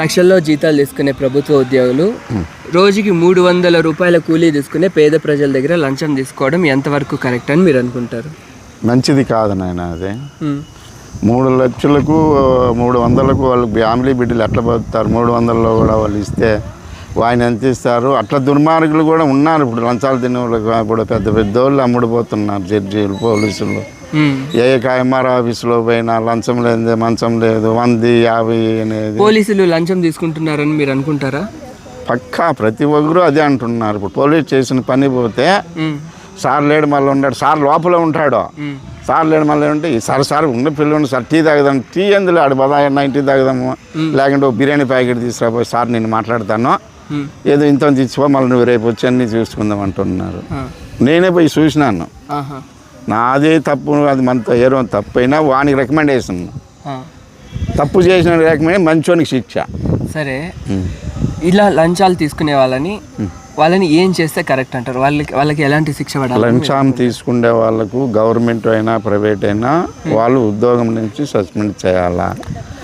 లక్షల్లో జీతాలు తీసుకునే ప్రభుత్వ ఉద్యోగులు రోజుకి మూడు వందల రూపాయల కూలీ తీసుకునే పేద ప్రజల దగ్గర లంచం తీసుకోవడం ఎంతవరకు కరెక్ట్ అని మీరు అనుకుంటారు? మంచిది కాదు నాయన అది. మూడు లక్షలకు మూడు వందలకు వాళ్ళు ఫ్యామిలీ బిడ్డలు ఎట్లా బతుకుతారు? మూడు వందలలో కూడా వాళ్ళు ఇస్తే ఆయన ఎంత ఇస్తారు? అట్లా దుర్మార్గులు కూడా ఉన్నారు ఇప్పుడు లంచాలు తినే వాళ్ళు కూడా పెద్ద పెద్ద వాళ్ళు అమ్ముడుపోతున్నారు జడ్జీలు పోలీసులు. ఏ ఎంఆర్ ఆఫీసులో పోయినా లంచం లేదు మంచం లేదు వంది యాభై అనేది. పోలీసులు లంచం తీసుకుంటున్నారని మీరు అనుకుంటారా? పక్కా ప్రతి ఒక్కరు అదే అంటున్నారు. ఇప్పుడు పోలీస్ చేసిన పని పోతే సార్ లేడు మళ్ళీ ఉంటాడు సార్ లోపల ఉంటాడు. సార్ లేడు మళ్ళీ ఉంటే ఈ సార్ సార్ ఉన్న పిల్లలు సార్ టీ తాగుదాం టీ ఎందులో ఆడు? బదా టీ తాగుదాము. లేకుంటే ఒక బిర్యానీ ప్యాకెట్ తీసుకురాబోయి సార్ నేను మాట్లాడతాను. ఏదో ఇంత తీసుకో మళ్ళీ నువ్వు రేపు వచ్చి అన్నీ చూసుకుందాం అంటున్నారు. నేనే పోయి చూసినాను. నాదే తప్పు అది మనతో ఏరో తప్పు అయినా వానికి రికమెండేషన్. తప్పు చేసిన రికమెండ్ మంచోనికి శిక్ష. సరే. ఇలా లంచాలు తీసుకునే వాళ్ళని వాళ్ళని ఏం చేస్తే కరెక్ట్ అంటారు? వాళ్ళకి వాళ్ళకి ఎలాంటి శిక్ష పడాలి? లంచం తీసుకునే వాళ్ళకు గవర్నమెంట్ అయినా ప్రైవేట్ అయినా వాళ్ళు ఉద్యోగం నుంచి సస్పెండ్ చేయాలా?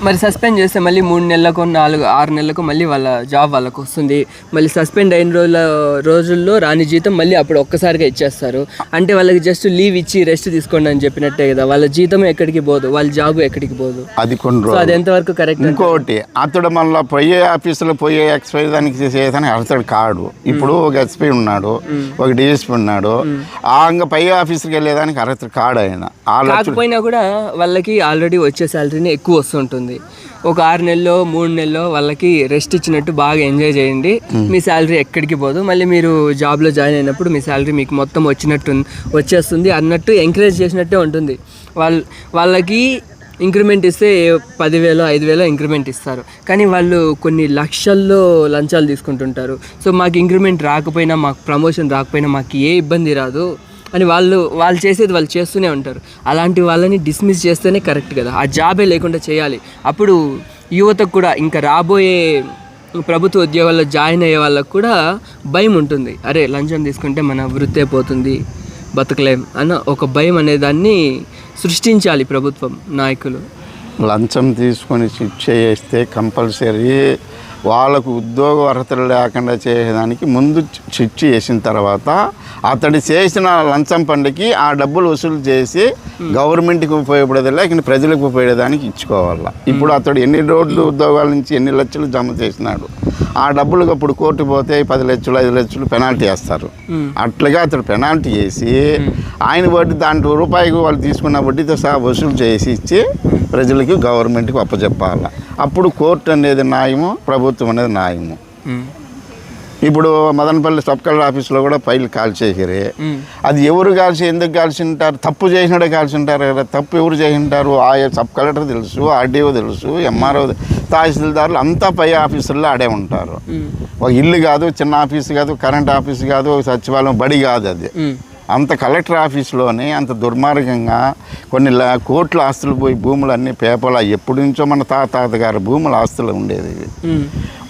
మరి సస్పెండ్ చేస్తే మళ్ళీ మూడు నెలలకు నాలుగు ఆరు నెలలకు మళ్ళీ వాళ్ళ జాబ్ వాళ్ళకు వస్తుంది. మళ్ళీ సస్పెండ్ అయిన రోజుల రోజుల్లో రాని జీతం మళ్ళీ అప్పుడు ఒక్కసారిగా ఇచ్చేస్తారు. అంటే వాళ్ళకి జస్ట్ లీవ్ ఇచ్చి రెస్ట్ తీసుకోండి అని చెప్పినట్టే కదా. వాళ్ళ జీతం ఎక్కడికి పోదు వాళ్ళ జాబ్ ఎక్కడికి పోదు. అది కొన్ని అది ఎంతవరకు కరెక్ట్ ఇంకోటి అతడు మళ్ళీ పోయే ఆఫీసులో పోయే ఎక్స్పై దానికి చేసేదానికి అతడు కాడు. ఇప్పుడు ఒక ఎస్పీ ఉన్నాడు ఒక డిఎస్పీ ఉన్నాడు. ఆ ఇంకా పై ఆఫీస్కి వెళ్ళేదానికి అర్హత కాడు ఆయన. కాకపోయినా కూడా వాళ్ళకి ఆల్రెడీ వచ్చే శాలరీని ఎక్కువ వస్తుంటుంది. ఒక ఆరు నెలలో మూడు నెలలో వాళ్ళకి రెస్ట్ ఇచ్చినట్టు బాగా ఎంజాయ్ చేయండి. మీ శాలరీ ఎక్కడికి పోదు. మళ్ళీ మీరు జాబ్లో జాయిన్ అయినప్పుడు మీ శాలరీ మీకు మొత్తం వచ్చినట్టు వచ్చేస్తుంది అన్నట్టు ఎంకరేజ్ చేసినట్టే ఉంటుంది. వాళ్ళ వాళ్ళకి ఇంక్రిమెంట్ ఇస్తే పదివేలు ఐదు వేలు ఇంక్రిమెంట్ ఇస్తారు. కానీ వాళ్ళు కొన్ని లక్షల్లో లంచాలు తీసుకుంటుంటారు. సో మాకు ఇంక్రిమెంట్ రాకపోయినా మాకు ప్రమోషన్ రాకపోయినా మాకు ఏ ఇబ్బంది రాదు. అని వాళ్ళు వాళ్ళు చేసేది వాళ్ళు చేస్తూనే ఉంటారు. అలాంటి వాళ్ళని డిస్మిస్ చేస్తేనే కరెక్ట్ కదా. ఆ జాబే లేకుండా చేయాలి. అప్పుడు యువతకు కూడా ఇంకా రాబోయే ప్రభుత్వ ఉద్యోగాల్లో జాయిన్ అయ్యే వాళ్ళకు కూడా భయం ఉంటుంది. అరే లంచం తీసుకుంటే మన వృత్తే పోతుంది బతకలేం అన్న ఒక భయం అనే దాన్ని సృష్టించాలి ప్రభుత్వం నాయకులు. లంచం తీసుకొని శిక్ష చేస్తే కంపల్సరీ వాళ్ళకు ఉద్యోగ అర్హతలు లేకుండా చేసేదానికి ముందు శిక్ష చేసిన తర్వాత అతడు చేసిన లంచం పండుకి ఆ డబ్బులు వసూలు చేసి గవర్నమెంట్కి ఉపయోగపడేది లేక ప్రజలకు ఉపయోగపడేదానికి ఇచ్చుకోవాలా. ఇప్పుడు అతడు ఎన్ని రోడ్లు ఉద్యోగాల నుంచి ఎన్ని లక్షలు జమ చేసినాడు ఆ డబ్బులకు అప్పుడు కోర్టు పోతే పది లక్షలు ఐదు లక్షలు పెనాల్టీ వేస్తారు. అట్లుగా అతడు పెనాల్టీ వేసి ఆయన వడ్డీ దాంట్లో రూపాయికి వాళ్ళు తీసుకున్న వడ్డీతో సహా వసూలు చేసి ఇచ్చి ప్రజలకి గవర్నమెంట్కి అప్పచెప్పాలి. అప్పుడు కోర్టు అనేది న్యాయము ప్రభుత్వం అనేది న్యాయము. ఇప్పుడు మదనపల్లి సబ్ కలెక్టర్ ఆఫీస్లో కూడా ఫైల్ కాల్చేసిరి అది ఎవరు కాల్చి ఎందుకు కాల్చి ఉంటారు తప్పు చేసినాడే కాల్చి ఉంటారు కదా. తప్పు ఎవరు చేసి ఉంటారు ఆ సబ్ కలెక్టర్ తెలుసు ఆర్డీఓ తెలుసు ఎంఆర్ఓ తహసీల్దారులు అంతా పై ఆఫీసుల్లో ఆడే ఉంటారు. ఒక ఇల్లు కాదు చిన్న ఆఫీస్ కాదు కరెంట్ ఆఫీస్ కాదు సచివాలయం బడి కాదు అది. అంత కలెక్టర్ ఆఫీస్లోనే అంత దుర్మార్గంగా కొన్ని కోట్ల ఆస్తులు పోయి భూములు అన్ని పేపర్లు ఎప్పటి నుంచో మన తాత తాతగారు భూముల ఆస్తులు ఉండేది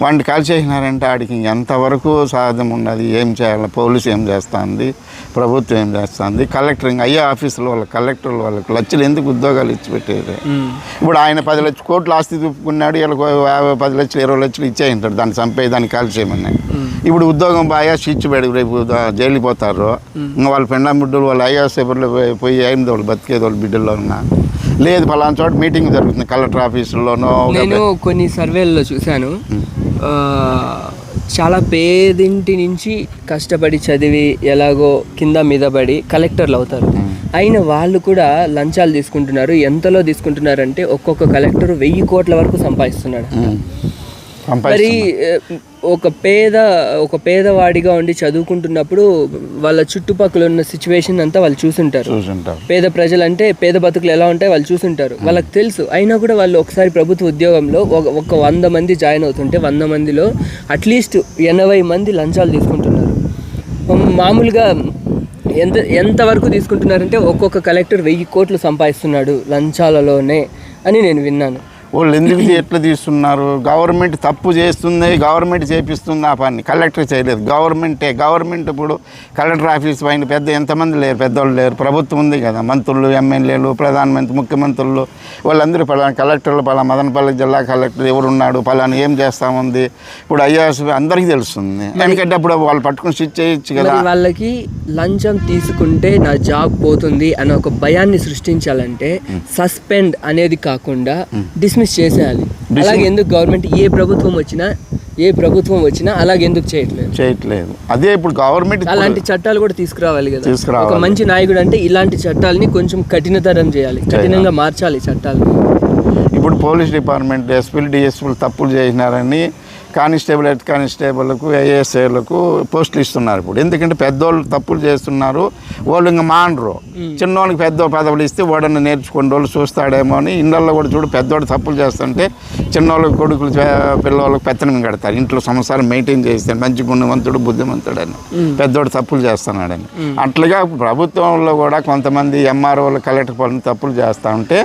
వాడిని కాల్ చేసినారంటే ఆడికి ఎంతవరకు సాధ్యం ఉన్నది ఏం చేయాలి పోలీసు ఏం చేస్తుంది ప్రభుత్వం ఏం చేస్తుంది కలెక్టర్ ఇంకా అయ్యే ఆఫీసులో వాళ్ళ కలెక్టర్లు వాళ్ళకి లక్షలు ఎందుకు ఉద్యోగాలు ఇచ్చి పెట్టేది? ఇప్పుడు ఆయన పది లక్షల కోట్ల ఆస్తి చూపుకున్నాడు వీళ్ళకి యాభై పది లక్షలు ఇరవై లక్షలు ఇచ్చేయంటాడు దాన్ని చంపే దాన్ని కాల్ చేయమని ఇప్పుడు ఉద్యోగం బాగా స్విచ్ పెడి రేపు దా- జైలుకి పోతారు. ఇంకా వాళ్ళ పెండా బిడ్డలు వాళ్ళ ఐఆర్ఎస్ పేపర్లో పోయి- అయింది వాళ్ళు బతికేది వాళ్ళ బిడ్డల్లో ఉన్న? లేదు పలానా చోట మీటింగ్ జరుగుతుంది కలెక్టర్ ఆఫీసులోనో ఒక నేను కొన్ని సర్వేల్లో చూశాను. చాలా పేదింటి నుంచి కష్టపడి చదివి ఎలాగో కింద మీద పడి కలెక్టర్లు అవుతారు. అయిన వాళ్ళు కూడా లంచాలు తీసుకుంటున్నారు. ఎంతలో తీసుకుంటున్నారంటే ఒక్కొక్క కలెక్టర్ వెయ్యి కోట్ల వరకు సంపాదిస్తున్నాడు. మరి ఒక పేద ఒక పేదవాడిగా ఉండి చదువుకుంటున్నప్పుడు వాళ్ళ చుట్టుపక్కల ఉన్న సిచ్యువేషన్ అంతా వాళ్ళు చూసుంటారు. పేద ప్రజలు అంటే పేద బతుకులు ఎలా ఉంటాయి వాళ్ళు చూసుంటారు. వాళ్ళకి తెలుసు. అయినా కూడా వాళ్ళు ఒకసారి ప్రభుత్వ ఉద్యోగంలో ఒక వంద మంది జాయిన్ అవుతుంటే వంద మందిలో అట్లీస్ట్ ఎనభై మంది లంచాలు తీసుకుంటున్నారు. మామూలుగా ఎంత ఎంతవరకు తీసుకుంటున్నారంటే ఒక్కొక్క కలెక్టర్ వెయ్యి కోట్లు సంపాదిస్తున్నాడు లంచాలలోనే అని నేను విన్నాను. వాళ్ళు ఎందుకు ఎట్లా తీస్తున్నారు? గవర్నమెంట్ తప్పు చేస్తుంది గవర్నమెంట్ చేపిస్తుంది ఆ పని. కలెక్టర్ చేయలేదు. గవర్నమెంటే గవర్నమెంట్ ఇప్పుడు కలెక్టర్ ఆఫీస్ పైన పెద్ద ఎంతమంది లేరు పెద్దవాళ్ళు లేరు. ప్రభుత్వం ఉంది కదా. మంత్రులు ఎమ్మెల్యేలు ప్రధానమంత్రి ముఖ్యమంత్రులు. వాళ్ళందరూ పలానా కలెక్టర్లు పలానా మదనపల్లి జిల్లా కలెక్టర్ ఎవరున్నాడు? పలానా ఏం చేస్తా ఉంది ఇప్పుడు ఐఆర్ఎస్ అందరికీ తెలుస్తుంది. ఎందుకంటే అప్పుడు వాళ్ళు పట్టుకుని స్విచ్ చేయొచ్చు కదా. వాళ్ళకి లంచం తీసుకుంటే నా జాబ్ పోతుంది అనే ఒక భయాన్ని సృష్టించాలంటే సస్పెండ్ అనేది కాకుండా డిస్మిస్ చేసేయాలి. అలాగే ఎందుకు గవర్నమెంట్ ఏ ప్రభుత్వం వచ్చినా ఏ ప్రభుత్వం వచ్చినా అలాగే ఎందుకు చేయట్లేదు? చేయట్లేదు. అదే ఇప్పుడు గవర్నమెంట్ అలాంటి చట్టాలు కూడా తీసుకురావాలి కదా. తీసుకురావాలి. ఒక మంచి నాయకుడు అంటే ఇలాంటి చట్టాలని కొంచెం కఠినతరం చేయాలి. కఠినంగా మార్చాలి చట్టాలు ఇప్పుడు పోలీస్ డిపార్ట్మెంట్ ఎస్పీలు డిఎస్పీలు తప్పులు చేసినారని కానిస్టేబుల్ హెడ్ కానిస్టేబుల్కు ఏఎస్ఐలకు పోస్టులు ఇస్తున్నారు ఇప్పుడు. ఎందుకంటే పెద్దోళ్ళు తప్పులు చేస్తున్నారు. వాళ్ళు ఇంకా మానరు. చిన్నోళ్ళకి పెద్ద పదవులు ఇస్తే వాడన్నా నేర్చుకునే వాళ్ళు చూస్తాడేమో అని ఇళ్ళల్లో కూడా చూడు పెద్దోడు తప్పులు చేస్తుంటే చిన్నోళ్ళకి కొడుకులు పిల్లవాళ్ళకి పెత్తనం కడతారు. ఇంట్లో సంసారం మెయింటైన్ చేస్తే మంచి గుణవంతుడు బుద్ధిమంతుడని. పెద్దోడు తప్పులు చేస్తున్నాడని. అట్లాగా ప్రభుత్వంలో కూడా కొంతమంది ఎంఆర్ఓలు కలెక్టర్ పనులు తప్పులు చేస్తూ ఉంటే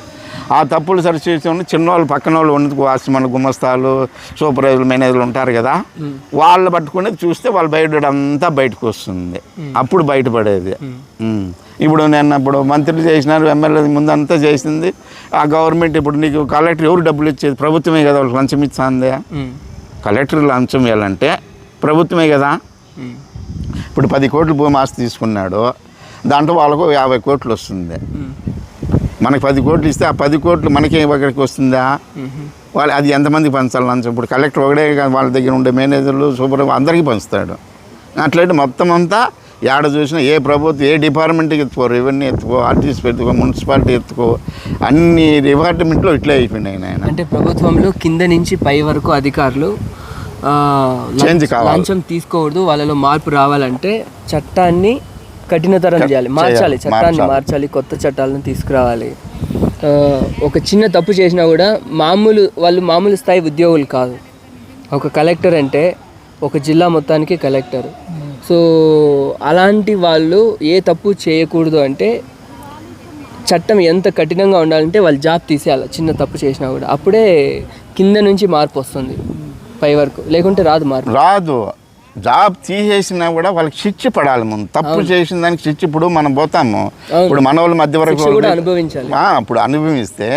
ఆ తప్పులు సరిచేసి చిన్న వాళ్ళు పక్కన వాళ్ళు ఉన్నది వాచ్మన్ గుమస్తాలు సూపర్వైజర్లు మేనేజర్లు ఉంటారు కదా. వాళ్ళు పట్టుకుని చూస్తే వాళ్ళ బయట అంతా బయటకు వస్తుంది అప్పుడు బయటపడేది. ఇప్పుడు నేను ఇప్పుడు మంత్రులు చేసినారు ఎమ్మెల్యే ముందంతా చేసింది. ఆ గవర్నమెంట్ ఇప్పుడు నీకు కలెక్టర్ ఎవరు డబ్బులు ఇచ్చేది? ప్రభుత్వమే కదా వాళ్ళకి లంచం ఇచ్చింది. కలెక్టర్ లంచం ఇవ్వాలంటే ప్రభుత్వమే కదా. ఇప్పుడు పది కోట్లు భూమి ఆస్తి తీసుకున్నాడు. దాంట్లో వాళ్ళకు యాభై కోట్లు వస్తుంది. మనకి పది కోట్లు ఇస్తే ఆ పది కోట్లు మనకి ఒకరికి వస్తుందా? వాళ్ళు అది ఎంతమంది పంచాలి లంచం ఇప్పుడు కలెక్టర్ కాదు వాళ్ళ దగ్గర ఉండే మేనేజర్లు సూపర్ అందరికీ పంచుతాడు. అట్లయితే మొత్తం అంతా ఏడ చూసినా ఏ ప్రభుత్వం ఏ డిపార్ట్మెంట్కి ఎత్తుకో రెవెన్యూ ఎత్తుకో ఆర్టీసీ ఎత్తుకో మున్సిపాలిటీ ఎత్తుకో అన్ని డిపార్ట్మెంట్లో ఇట్లే అయిపోయినాయి ఆయన అంటే ప్రభుత్వంలో కింద నుంచి పై వరకు అధికారులు Change కావాలి. లంచం తీసుకోకూడదు వాళ్ళలో మార్పు రావాలంటే చట్టాన్ని కఠినతరం చేయాలి. మార్చాలి చట్టాన్ని మార్చాలి. కొత్త చట్టాలను తీసుకురావాలి. ఒక చిన్న తప్పు చేసినా కూడా మామూలు వాళ్ళు మామూలు స్థాయి ఉద్యోగులు కాదు. ఒక కలెక్టర్ అంటే ఒక జిల్లా మొత్తానికి కలెక్టర్. సో అలాంటి వాళ్ళు ఏ తప్పు చేయకూడదు అంటే చట్టం ఎంత కఠినంగా ఉండాలంటే వాళ్ళు జాబ్ తీసేయాలి చిన్న తప్పు చేసినా కూడా. అప్పుడే కింద నుంచి మార్పు వస్తుంది పై వరకు. లేకుంటే రాదు మార్పు. రాదు. జాబ్ తీసేసినా కూడా వాళ్ళకి శిక్ష పడాలి ముందు. తప్పు చేసిన దానికి శిక్ష ఇప్పుడు మనం పోతాము. ఇప్పుడు మన వాళ్ళు మధ్య వరకు ఇప్పుడు అనుభవిస్తే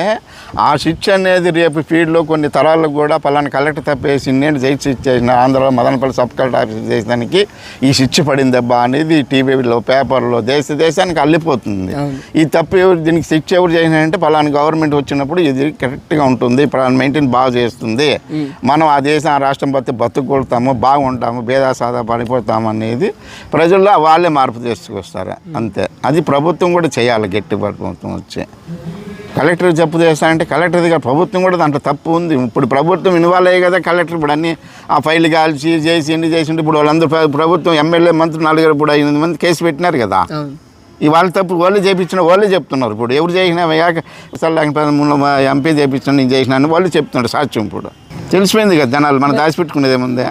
ఆ శిక్ష అనేది రేపు ఫీల్డ్లో కొన్ని తరాలకు కూడా పలానా కలెక్టర్ తప్పేసి ఇన్నేళ్ళు జైలు శిక్ష చేసిన ఆంధ్రలో మదనపల్లి సబ్ కలెక్టర్ ఆఫీస్ చేసేదానికి ఈ శిక్ష పడిందబ్బా అనేది టీవీలో పేపర్లో దేశ దేశానికి అల్లిపోతుంది. ఈ తప్పు ఎవరు దీనికి శిక్ష ఎవరు చేసినారంటే పలానా గవర్నమెంట్ వచ్చినప్పుడు ఇది కరెక్ట్గా ఉంటుంది పలానా మెయింటైన్ బాగా చేస్తుంది. మనం ఆ దేశం ఆ రాష్ట్రం బతి బతుకొడతాము బాగుంటాము భేదాసాదా పడిపోతాము అనేది ప్రజల్లో వాళ్ళే మార్పు తీసుకొస్తారు. అంతే. అది ప్రభుత్వం కూడా చేయాలి గట్టి ప్రభుత్వం వచ్చి. కలెక్టర్ చెప్పు చేస్తా అంటే కలెక్టర్ దగ్గర ప్రభుత్వం కూడా దాంట్లో తప్పు ఉంది. ఇప్పుడు ప్రభుత్వం ఇన్వాల్వ్ అయ్యే కదా కలెక్టర్ ఇప్పుడు అన్ని ఆ ఫైల్ కాల్చి చేసి ఎన్ని చేసి ఇప్పుడు వాళ్ళందరూ ప్ర- ప్రభుత్వం ఎమ్మెల్యే మంత్రులు నలుగురు ఇప్పుడు ఎనిమిది మంది కేసు పెట్టినారు కదా. ఈ వాళ్ళ తప్పు వాళ్ళే చేయించిన వాళ్ళే చెప్తున్నారు. ఇప్పుడు ఎవరు చేసినా యాక ఎంపీ చేయించిన నేను చేసినా అని వాళ్ళు చెప్తున్నారు సాక్ష్యం ఇప్పుడు. తెలిసిపోయింది కదా జనాలు మనం దాచిపెట్టుకునేది ఏముందే?